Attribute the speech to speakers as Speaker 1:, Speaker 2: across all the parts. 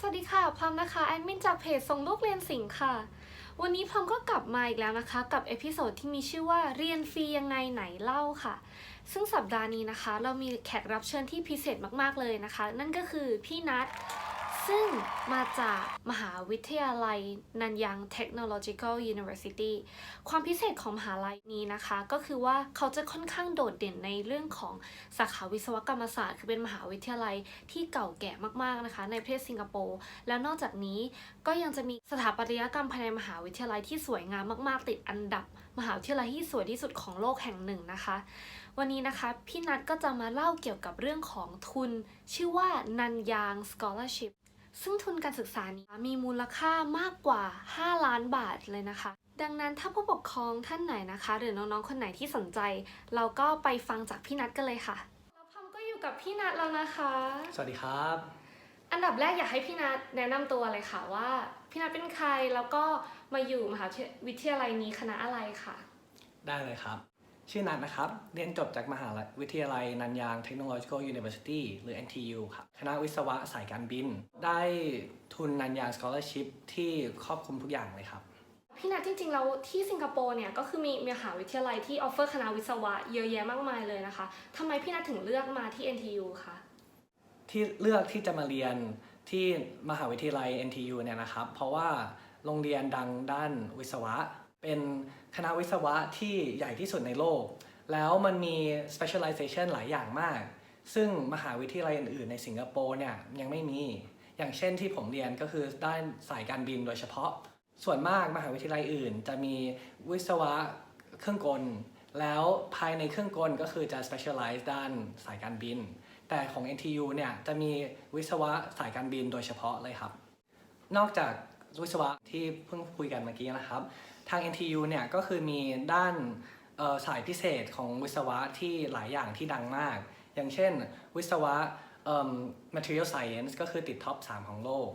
Speaker 1: สวัสดีค่ะพลัมนะคะแอดมินจากเพจส่งลูกเรียนสิงค่ะ วันนี้พลัมก็กลับมาอีกแล้วนะคะ กับเอพิโซดที่มีชื่อว่าเรียนฟรียังไงไหนเล่าค่ะ ซึ่งสัปดาห์นี้นะคะ เรามีแขกรับเชิญที่พิเศษมากๆเลยนะคะ นั่นก็คือพี่นัท ซึ่งมาจากมหาวิทยาลัยนันยัง Technological University ความพิเศษของมหาลัยนี้นะคะ ก็คือว่าเขาจะค่อนข้างโดดเด่นในเรื่องของสาขาวิศวกรรมศาสตร์ คือเป็นมหาวิทยาลัยที่เก่าแก่มากๆนะคะ ในประเทศสิงคโปร์ แล้วนอกจากนี้ก็ยังจะมีสถาปัตยกรรมภายในมหาวิทยาลัยที่สวยงามมากๆ ติดอันดับ มหาวิทยาลัยที่สวยที่สุดของโลกแห่งหนึ่งนะคะ วันนี้นะคะพี่นัทก็จะมาเล่าเกี่ยวกับเรื่องของทุน ชื่อว่านันยาง scholarship ซึ่งทุนการศึกษานี้มีมูลค่ามากกว่า 5 ล้านบาทเลยนะคะ ดังนั้นถ้าผู้ปกครองท่านไหนนะคะ หรือน้องๆคนไหนที่สนใจ เราก็ไปฟังจากพี่นัทกันเลยค่ะแล้วพัมก็อยู่กับพี่นัทแล้วนะคะ
Speaker 2: สวัสดีครับ
Speaker 1: อันดับแรกอยากให้พี่นัทแนะนำตัวเลยค่ะว่า พี่นัทเป็นใครแล้วก็มาอยู่มหาวิทยาลัยนี้คณะอะไรค่ะ
Speaker 2: ได้เลยครับ ชื่อนัทนะครับ เรียนจบจากมหาวิทยาลัยนันยาง Technological University หรือ NTU ครับ คณะวิศวะสายการบิน ได้ทุนนันยาง Scholarship ที่ครอบคลุมทุกอย่างเลยครับ
Speaker 1: พี่นัทจริงๆแล้วที่สิงคโปร์เนี่ย ก็คือมีมหาวิทยาลัยที่ออฟเฟอร์คณะวิศวะเยอะแยะมากมายเลยนะคะ ทำไมพี่นัทถึงเลือกมาที่ NTU คะ
Speaker 2: ที่เลือกที่จะมาเรียนที่มหาวิทยาลัย NTU เนี่ยนะครับ เพราะว่าโรงเรียนดังด้านวิศวะ เป็นคณะวิศวะที่ใหญ่ที่สุดในโลก แล้วมันมี specialization หลายอย่างมาก ซึ่งมหาวิทยาลัยอื่นๆในสิงคโปร์เนี่ยยังไม่มี อย่างเช่นที่ผมเรียนก็คือด้านสายการบินโดยเฉพาะ ส่วนมากมหาวิทยาลัยอื่น จะมีวิศวะเครื่องกล แล้วภายในเครื่องกลก็คือจะ specialize ด้านสายการบิน แต่ของ NTU เนี่ยจะมีวิศวะสายการบินโดยเฉพาะเลยครับ นอกจากวิศวะที่เพิ่งคุยกันเมื่อกี้นะครับ ทาง NTU เนี่ยก็คือมีด้านสายพิเศษของวิศวะที่หลายอย่างที่ดังมาก อย่างเช่น วิศวะ material science ก็คือติดท็อป 3 ของโลก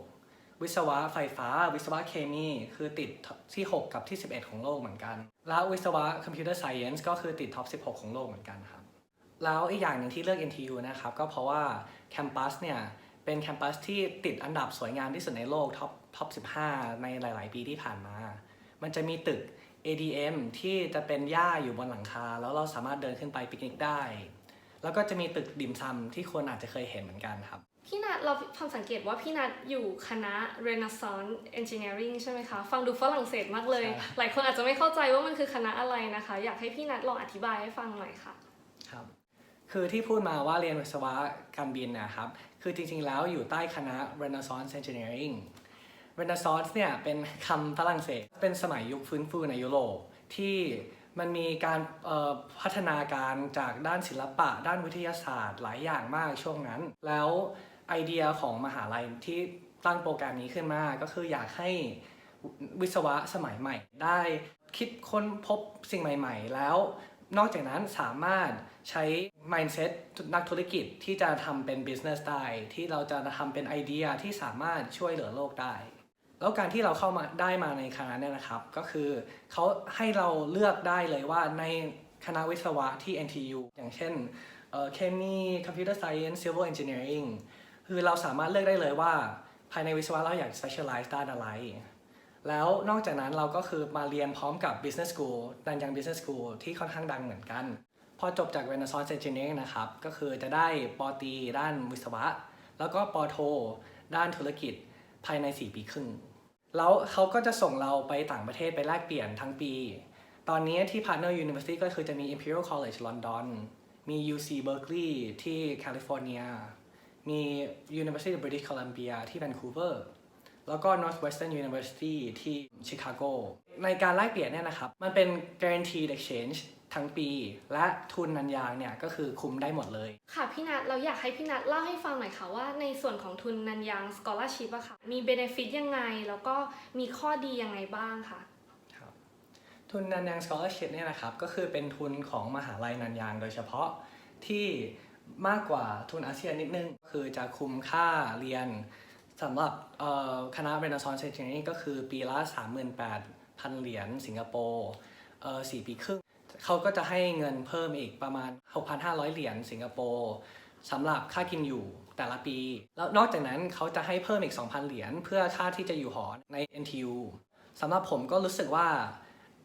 Speaker 2: วิศวะไฟฟ้า วิศวะเคมีคือติดที่ 6 กับที่ 11 ของโลกเหมือนกัน แล้ววิศวะ computer science ก็คือติดท็อป 16 ของโลกเหมือนกันครับ แล้วอีกอย่างหนึ่งที่เลือก NTU นะครับ ก็เพราะว่าแคมปัสเนี่ยเป็นแคมปัสที่ติดอันดับสวยงามที่สุดในโลกท็อปท็อป 15 ในหลาย ๆ ปีที่ผ่านมา มันจะมีตึก ADM ที่จะเป็นหญ้าอยู่บนหลังคา แล้วเราสามารถเดินขึ้นไปปิกนิกได้ แล้วก็จะมีตึกดิมซัมที่คนอาจจะเคยเห็นเหมือนกันครับ
Speaker 1: พี่นัทเราความสังเกตว่าพี่นัทอยู่คณะ Renaissance Engineering ใช่ไหมคะ ฟังดูฝรั่งเศสมากเลย
Speaker 2: ใช่
Speaker 1: หลายคนอาจจะไม่เข้าใจว่ามันคือคณะอะไรนะคะ อยากให้พี่นัทลองอธิบายให้ฟังหน่อยค่ะ
Speaker 2: ครับ คือที่พูดมาว่าเรียนวิศวะการบินนะครับ คือจริงๆแล้วอยู่ใต้คณะ Renaissance Engineering Renaissance เนี่ยเป็นคำฝรั่งเศส เป็นสมัยยุคฟื้นฟูในยุโรปที่มันมีการพัฒนาการจากด้านศิลปะ ด้านวิทยาศาสตร์ หลายอย่างมากช่วงนั้น แล้วไอเดียของมหาลัยที่ตั้งโปรแกรมนี้ขึ้นมาก็คืออยากให้วิศวะสมัยใหม่ ได้คิดค้นพบสิ่งใหม่ ๆ แล้วนอกจากนั้นสามารถใช้ mindset นักธุรกิจที่จะทำเป็น business ได้ที่เราจะทำเป็นไอเดียที่สามารถช่วยเหลือโลกได้ แล้วการที่เราเข้ามาได้มาในคณะเนี่ยนะครับ ก็คือเขาให้เราเลือกได้เลยว่าในคณะวิศวะที่ NTU อย่างเช่นเอ่อ Chemistry Computer Science Civil Engineering คือเราสามารถเลือกได้เลยว่า ภายในวิศวะเราอยาก specialize ด้านอะไร แล้วนอกจากนั้นเราก็คือมาเรียนพร้อมกับ business school ดันยัง business school ที่ค่อนข้างดังเหมือนกัน พอจบจาก Renaissance Engineering นะครับ ก็คือจะได้ปอตรีด้านวิศวะ แล้วก็ปอโท ด้านธุรกิจภายใน 4 ปีครึ่ง แล้วเขาก็จะส่งเราไปต่างประเทศไปแลกเปลี่ยนทั้งปี ตอนนี้ที่ Partner University ก็คือจะมี Imperial College London มี UC Berkeley ที่แคลิฟอร์เนีย มี University of British Columbia ที่ Vancouver แล้วก็ Northwestern University ที่ชิคาโก ในการแลกเปลี่ยนเนี่ยนะครับ มันเป็น guaranteed exchange ทั้งปี และทุนนันยางเนี่ยก็คือคุมได้หมดเลย
Speaker 1: ค่ะพี่นัทเราอยากให้พี่นัทเล่าให้ฟังหน่อยค่ะว่าในส่วนของทุนนันยาง scholarship อะค่ะ มี benefit ยังไง แล้วก็มีข้อดียังไงบ้างค่ะ
Speaker 2: ครับทุนนันยาง scholarship เนี่ยนะครับก็คือเป็นทุนของมหาลัยนันยางโดยเฉพาะที่มากกว่าทุนอาเซียนนิดนึง คือจะคุมค่าเรียนสำหรับเอ่อคณะ Renaissance Engineering ก็คือปีละ 38,000 เหรียญสิงคโปร์เอ่อ4ปีครึ่ง เขาก็จะให้เงินเพิ่มอีกประมาณ 6,500 เหรียญสิงคโปร์สำหรับค่ากินอยู่แต่ละปี แล้วนอกจากนั้นเขาจะให้เพิ่มอีก 2,000 เหรียญเพื่อค่าที่จะอยู่หอใน NTU สำหรับผมก็รู้สึกว่า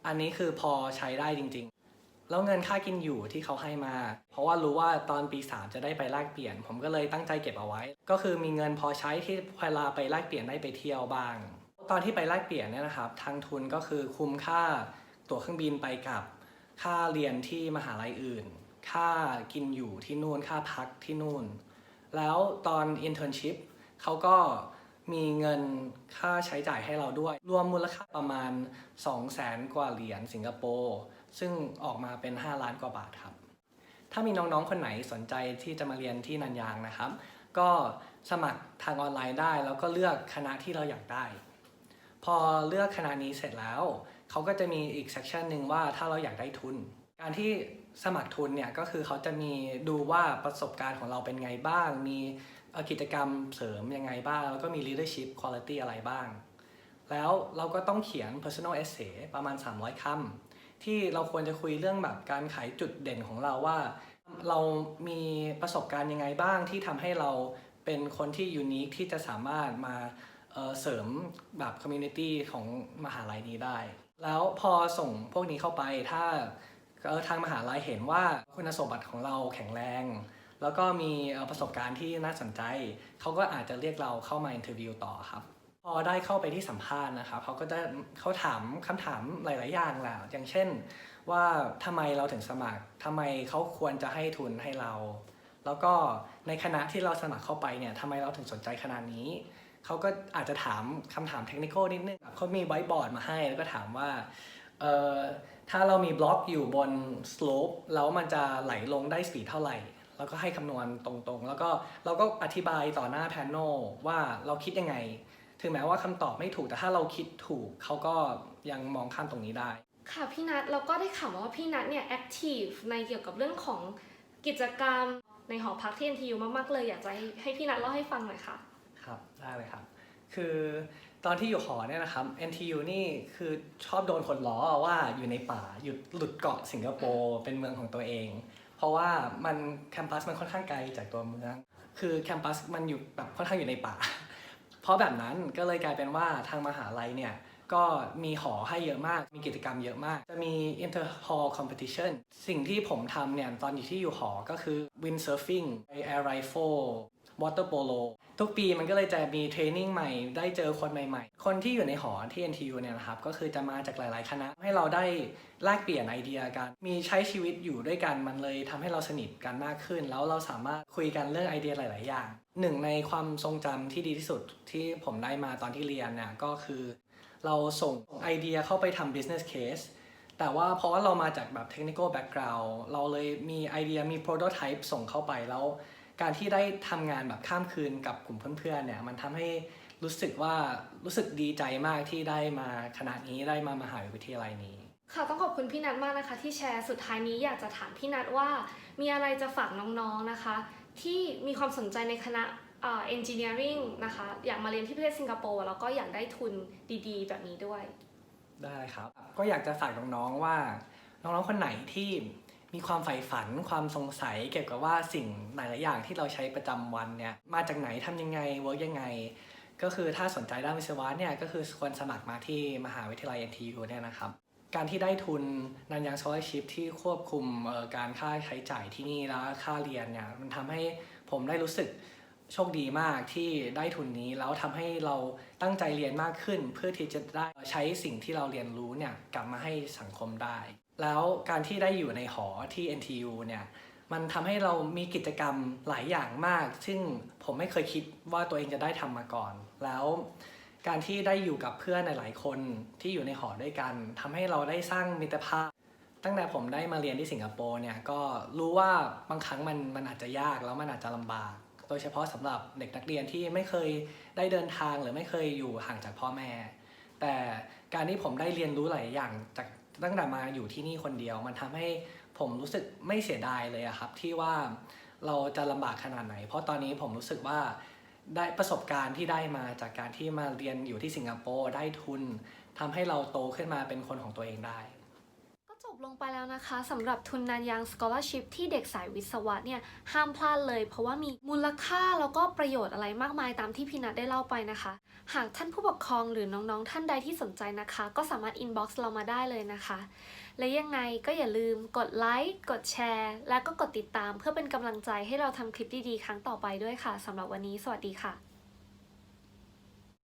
Speaker 2: อันนี้คือพอใช้ได้จริงๆ แล้วเงินค่ากินอยู่ที่เขาให้มา เพราะว่ารู้ว่าตอนปี 3 จะได้ไปแลกเปลี่ยน ผมก็เลยตั้งใจเก็บเอาไว้ ก็คือมีเงินพอใช้ที่เวลาไปแลกเปลี่ยนได้ไปเที่ยวบ้าง ตอนที่ไปแลกเปลี่ยนเนี่ยนะครับ ทางทุนก็คือคุ้มค่าตั๋วเครื่องบินไปกับ ค่าเรียนที่มหาลัยอื่น ค่ากินอยู่ที่นู่น ค่าพักที่นู่น แล้วตอน internship เขาก็มีเงินค่าใช้จ่ายให้เราด้วย รวมมูลค่าประมาณ 2 0 0แสนกว่าเหรียญสิงคโปร์ ซึ่งออกมาเป็น 5 ล้านกว่าบาทครับ ถ้ามีน้องๆ คนไหนสนใจที่จะมาเรียนที่นันยางนะครับ ก็สมัครทางออนไลน์ได้ แล้วก็เลือกคณะที่เราอยากได้ พอเลือกคณะนี้เสร็จแล้ว เขาก็จะมีอีกเซ c ชันหนึ่งว่าถ้าเราอยากได้ทุน การที่สมัครทุนเนี่ยก็คือเขาจะมีดูว่าประสบการณ์ของเราเป็นไงบ้าง มีกิจกรรมเสริมยังไงบ้าง แล้วก็มี leadership quality อะไรบ้าง แล้วเราก็ต้องเขียน personal essay ประมาณ 300คำที่เราควรจะคุยเรื่องแบบการขายจุดเด่นของเราว่า เรามีประสบการณ์ยังไงบ้างที่ทำให้เราเป็นคนที่ยูนิคที่จะสามารถมา เสริมแบบคอมมูนิตี้ของมหาลัยนี้ได้ แล้วพอส่งพวกนี้เข้าไปถ้าทางมหาลัยเห็นว่าคุณสมบัติของเราแข็งแรง แล้วก็มีประสบการณ์ที่น่าสนใจ เขาก็อาจจะเรียกเราเข้ามาอินเทอร์วิวต่อครับ พอได้เข้าไปที่สัมภาษณ์นะครับเขาก็จะเขาถามคำถามหลาย ๆ อย่างแหละอย่างเช่น ว่าทำไมเราถึงสมัครทำไมเขาควรจะให้ทุนให้เรา แล้วก็ในคณะที่เราสมัครเข้าไปเนี่ยทำไมเราถึงสนใจคณะนี้ เขาก็อาจจะถามคำถามเทคนิคนิดนึงเขามีไวบอร์ดมาให้ แล้วก็ถามว่าเอ่อถ้าเรามีบล็อกอยู่บนสโลปแล้วมันจะไหลลงได้สปีดเท่าไหร่ แล้วก็ให้คำนวณตรงๆ แล้วก็เราก็อธิบายต่อหน้าแพนโนว่าเราคิดยังไง ถึงแม้ว่าคำตอบไม่ถูกแต่ถ้าเราคิดถูกเขาก็ยังมองข้ามตรงนี้ได้
Speaker 1: ค่ะพี่นัทเราก็ได้ข่าวว่าพี่นัทเนี่ยแอคทีฟในเกี่ยวกับเรื่องของกิจกรรม ในหอพักที่ NTU มากๆเลยอยากจะให้ให้พี่นัทเล่าให้ฟังหน่อยค่ะ
Speaker 2: ครับได้เลยครับ คือตอนที่อยู่หอเนี่ยนะครับ NTU นี่คือชอบโดนคนล้อว่าอยู่ในป่าอยู่หลุดเกาะสิงคโปร์เป็นเมืองของตัวเอง เพราะว่ามันแคมปัสมันค่อนข้างไกลจากตัวเมือง คือแคมปัสมันอยู่แบบค่อนข้างอยู่ในป่า เพราะแบบนั้นก็เลยกลายเป็นว่าทางมหาลัยเนี่ย ก็มีหอให้เยอะมาก มีกิจกรรมเยอะมาก จะมี inter hall competition สิ่งที่ผมทำเนี่ยตอนที่อยู่หอก็คือ windsurfing air rifle water polo ทุกปีมันก็เลยจะมีเทรนนิ่งใหม่ ได้เจอคนใหม่ๆ คนที่อยู่ในหอที่ NTU เนี่ยนะครับ ก็คือจะมาจากหลายๆ คณะ ให้เราได้แลกเปลี่ยนไอเดียกัน มีใช้ชีวิตอยู่ด้วยกัน มันเลยทำให้เราสนิทกันมากขึ้น แล้วเราสามารถคุยกันเรื่องไอเดียหลาย ๆ อย่าง หนึ่งในความทรงจำที่ดีที่สุดที่ผมได้มาตอนที่เรียนเนี่ยก็คือ เราส่งไอเดียเข้าไปทำ business case แต่ว่าเพราะว่าเรามาจากแบบ technical background เราเลยมีไอเดียมี prototype ส่งเข้าไปแล้ว การที่ได้ทำงานแบบข้ามคืนกับกลุ่มเพื่อนๆเนี่ยมันทำให้รู้สึกว่ารู้สึกดีใจมากที่ได้มาคณะนี้ได้มามหาวิทยาลัยนี้
Speaker 1: ค่ะต้องขอบคุณพี่นัทมากนะคะ ที่แชร์สุดท้ายนี้อยากจะถามพี่นัทว่า มีอะไรจะฝากน้องๆนะคะ ที่มีความสนใจในคณะ เอ่อ engineering นะคะ อยากมาเรียนที่ประเทศสิงคโปร์แล้วก็อยากได้ทุนดีๆ แบบนี้ด้วย
Speaker 2: ได้ครับ ก็อยากจะฝากน้องๆว่า น้องๆคนไหนที่มีความใฝ่ฝันความสงสัยเกี่ยวกับว่าสิ่งหลายๆอย่างที่เราใช้ประจำวันเนี่ยมาจากไหนทำยังไงเวิร์กยังไง ก็คือถ้าสนใจด้านวิศวะเนี่ยก็คือควรสมัครมาที่มหาวิทยาลัย NTU เนี่ยนะครับการที่ได้ทุนนันยัง scholarship ที่ควบคุมเอ่อการค่าใช้จ่ายที่นี่แล้วค่าเรียนเนี่ยมันทำให้ผมได้รู้สึก โชคดีมากที่ได้ทุนนี้แล้วทำให้เราตั้งใจเรียนมากขึ้น เพื่อที่จะได้ใช้สิ่งที่เราเรียนรู้เนี่ยกลับมาให้สังคมได้ แล้วการที่ได้อยู่ในหอที่ NTU เนี่ยมันทำให้เรามีกิจกรรมหลายอย่างมาก ซึ่งผมไม่เคยคิดว่าตัวเองจะได้ทำมาก่อน แล้วการที่ได้อยู่กับเพื่อนหลาย ๆ คนที่อยู่ในหอด้วยกันทำให้เราได้สร้างมิตรภาพ ตั้งแต่ผมได้มาเรียนที่สิงคโปร์เนี่ยก็รู้ว่าบางครั้งมันมันอาจจะยากแล้วมันอาจจะลำบาก โดยเฉพาะสำหรับเด็กนักเรียนที่ไม่เคยได้เดินทางหรือไม่เคยอยู่ห่างจากพ่อแม่ แต่การที่ผมได้เรียนรู้หลายอย่างจากตั้งแต่มาอยู่ที่นี่คนเดียว มันทำให้ผมรู้สึกไม่เสียดายเลยครับ ที่ว่าเราจะลำบากขนาดไหน เพราะตอนนี้ผมรู้สึกว่าได้ประสบการณ์ที่ได้มาจากการที่มาเรียนอยู่ที่สิงคโปร์ได้ทุนทำให้เราโตขึ้นมาเป็นคนของตัวเองได้
Speaker 1: บลงไปแล้วนะคะสำหรับทุนนันยาง scholarship ที่เด็กสายวิศวะเนี่ย ห้ามพลาดเลย เพราะว่ามีมูลค่าแล้วก็ประโยชน์อะไรมากมายตามที่พี่นัทได้เล่าไปนะคะ หากท่านผู้ปกครองหรือน้องๆ ท่านใดที่สนใจนะคะ ก็สามารถ inbox เรามาได้เลยนะคะ และยังไงก็อย่าลืมกดไลค์กดแชร์ และก็กดติดตามเพื่อเป็นกำลังใจให้เราทำคลิปดีๆ ครั้งต่อไปด้วยค่ะสำหรับวันนี้ สวัสดีค่ะ